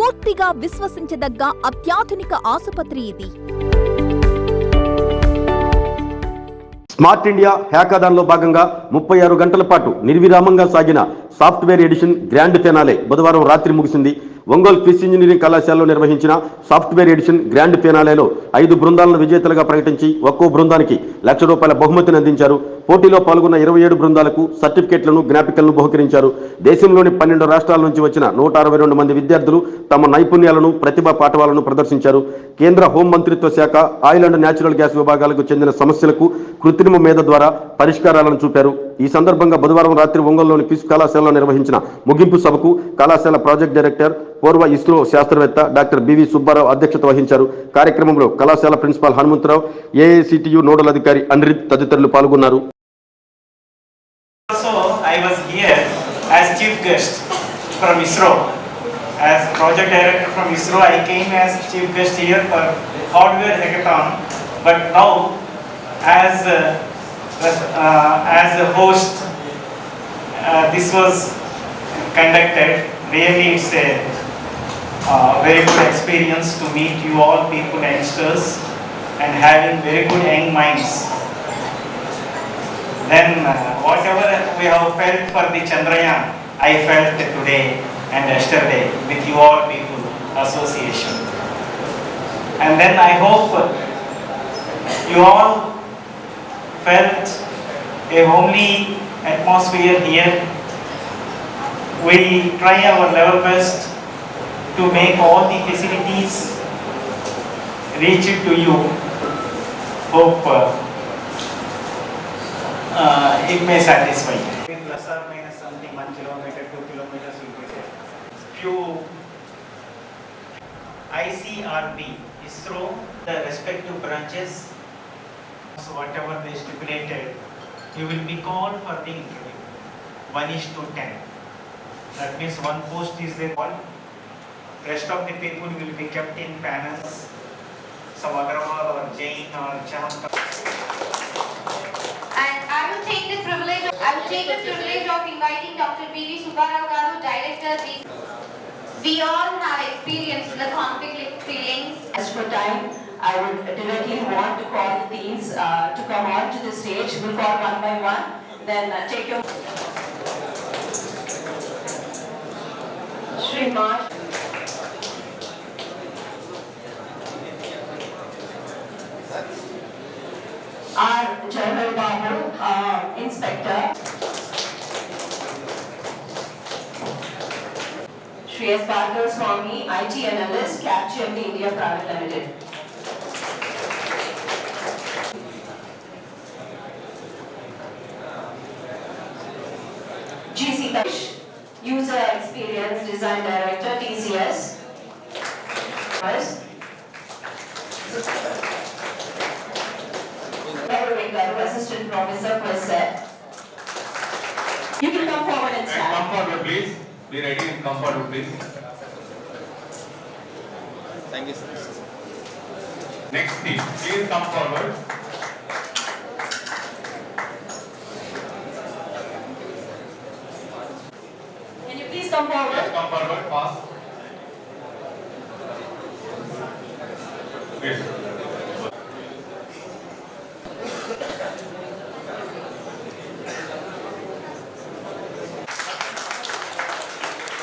పూర్తిగా విశ్వసించదగ్గ అత్యాధునిక ఆసుపత్రి ఇది. స్మార్ట్ ఇండియా హ్యాకాథాన్లో భాగంగా ముప్పై ఆరు గంటల పాటు నిర్విరామంగా సాగిన సాఫ్ట్వేర్ ఎడిషన్ గ్రాండ్ ఫెనాలే బుధవారం రాత్రి ముగిసింది. ఒంగోలు క్రిస్ ఇంజనీరింగ్ కళాశాలలో నిర్వహించిన సాఫ్ట్వేర్ ఎడిషన్ గ్రాండ్ ఫినాలేలో ఐదు బృందాలను విజేతలుగా ప్రకటించి ఒక్కో బృందానికి లక్ష రూపాయల బహుమతిని అందించారు. పోటీలో పాల్గొన్న ఇరవై ఏడు బృందాలకు సర్టిఫికెట్లను జ్ఞాపికలను బహుకరించారు. దేశంలోని పన్నెండు రాష్ట్రాల నుంచి వచ్చిన నూట అరవై రెండు మంది విద్యార్థులు తమ నైపుణ్యాలను ప్రతిభ పాఠవాలను ప్రదర్శించారు. కేంద్ర హోం మంత్రిత్వ శాఖ ఆయిల్ అండ్ న్యాచురల్ గ్యాస్ విభాగాలకు చెందిన సమస్యలకు కృత్రిమ మేధ ద్వారా పరిష్కారాలను చూపారు. ఈ సందర్భంగా బుధవారం రాత్రి ఒంగోలులోని పిస్ కళాశాలలో నిర్వహించిన ముగింపు సభకు కళాశాల ప్రాజెక్ట్ డైరెక్టర్ పూర్వ ఇస్రో శాస్త్రవేత్త డాక్టర్ బివి సుబ్బారావు అధ్యక్షత వహించారు. కార్యక్రమంలో కళాశాల ప్రిన్సిపాల్ హనుమంతరావు ఏఐసిటియు నోడల్ అధికారి అనిరిత్ తదితరులు పాల్గొన్నారు. As project director from ISRO, I came as chief guest here for hardware hackathon. But now, as uh, as a host, uh, this was conducted. Really, it's a uh, very good experience to meet you all people, youngsters, and having very good young minds. Then uh, whatever we have felt for the Chandrayaan, I felt today and yesterday with you all people association. And then I hope you all felt a homely atmosphere here. We try our level best to make all the facilities reach it to you. Hope uh, uh, it may satisfy. Plus or minus something, one kilometer, two kilometers will be. Few ICRB, ISRO, the respective branches, so whatever they stipulated, you will be called for the interview. One is to ten. That means one post is there called. Rest of the people will be kept in panels. Some Agrawal or Jain or Cham. And I will take the privilege, I will take the privilege of inviting Dr. B.V. Subbarao Garu, Director. We- We all have experienced the conflict feelings. As for time, I would directly want to call the teams uh, to come on to the stage. We'll call one by one, then uh, take your. Shri Marsh. R. Jaimal Babu, uh, Inspector. Shri S. Bhargav Swami, IT Analyst, Capgemini India Private Limited. User Experience Design Director, TCS. First. Garu Garu, Assistant Professor, Percep. You can come forward and And stand. come forward, please. Be ready and come forward, please. Thank you, sir. Next team, please come forward. Come forward? Yes, come forward, fast. Yes.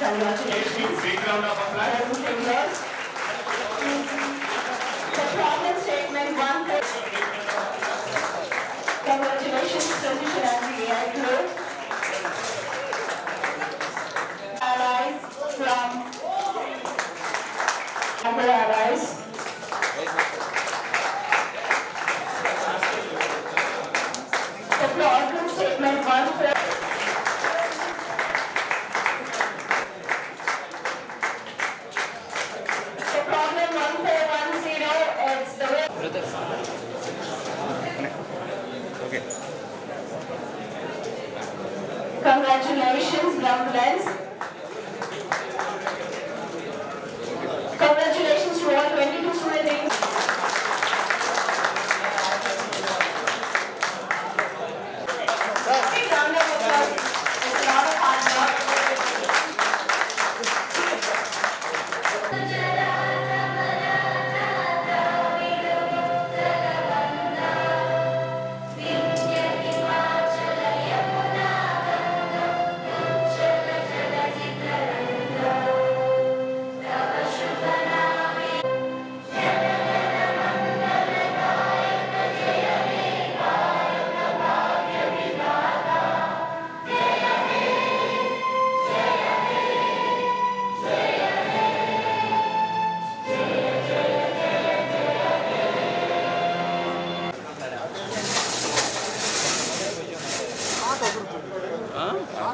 Congratulations. Big, round of applause. The problem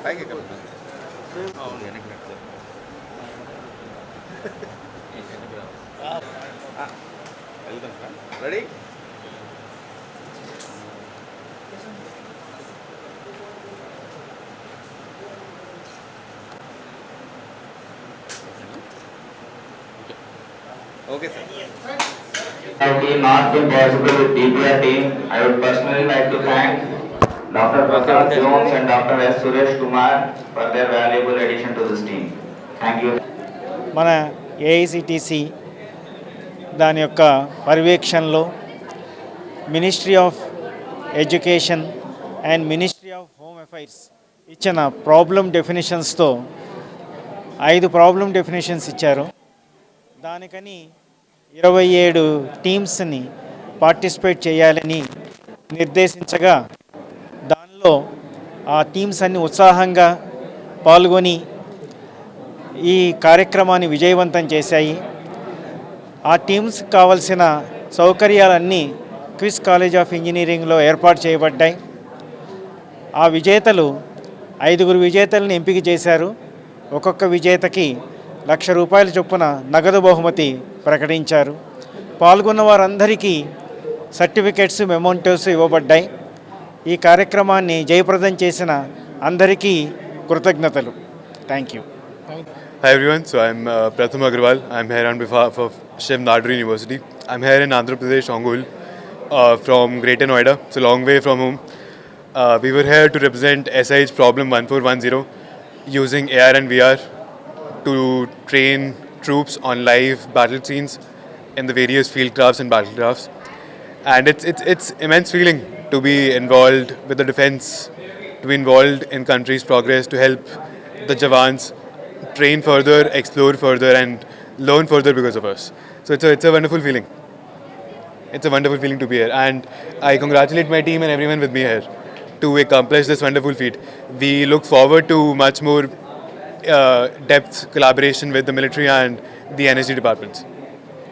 काय काय करतो Ready? Okay, sir. Our team, North Team, Possible, DPR team, I would personally like to thank Dr. Prasad Jones and Dr. S. Suresh Kumar for their valuable addition to this team. Thank you. మన AICTE దాని యొక్క పర్యవేక్షణలో ministry of education and ministry of home affairs ఇచ్చిన problem డెఫినేషన్స్తో ఐదు problem definitions ఇచ్చారు దానికని ఇరవై ఏడు టీమ్స్ని పార్టిసిపేట్ చేయాలని నిర్దేశించగా ఆ టీమ్స్ అన్ని ఉత్సాహంగా పాల్గొని ఈ కార్యక్రమాన్ని విజయవంతం చేశాయి. ఆ టీమ్స్ కావలసిన సౌకర్యాలన్నీ క్విస్ కాలేజ్ ఆఫ్ ఇంజనీరింగ్లో ఏర్పాటు చేయబడ్డాయి. ఆ విజేతలు ఐదుగురు విజేతలను ఎంపిక చేశారు. ఒక్కొక్క విజేతకి లక్ష రూపాయల చొప్పున నగదు బహుమతి ప్రకటించారు. పాల్గొన్న వారందరికీ సర్టిఫికెట్స్ మెమోంటోస్ ఇవ్వబడ్డాయి. ఈ కార్యక్రమాన్ని జయప్రదం చేసిన అందరికీ కృతజ్ఞతలు. Thank you hi everyone so I'm Pratham Agarwal I'm here and behalf of Shiv Nadar university I'm here in Andhra Pradesh Ongole from greater Noida so long way from home we were here to represent SIS problem one four one zero using AR and VR to train troops on live battle scenes in the various field crafts and battle crafts And it's, it's, it's immense feeling to be involved with the defense, to be involved in country's progress, to help the Javans train further, explore further, and learn further because of us. So it's a, it's a wonderful feeling. It's a wonderful feeling to be here. And I congratulate my team and everyone with me here to accomplish this wonderful feat. We look forward to much more uh, depth collaboration with the military and the NSG departments.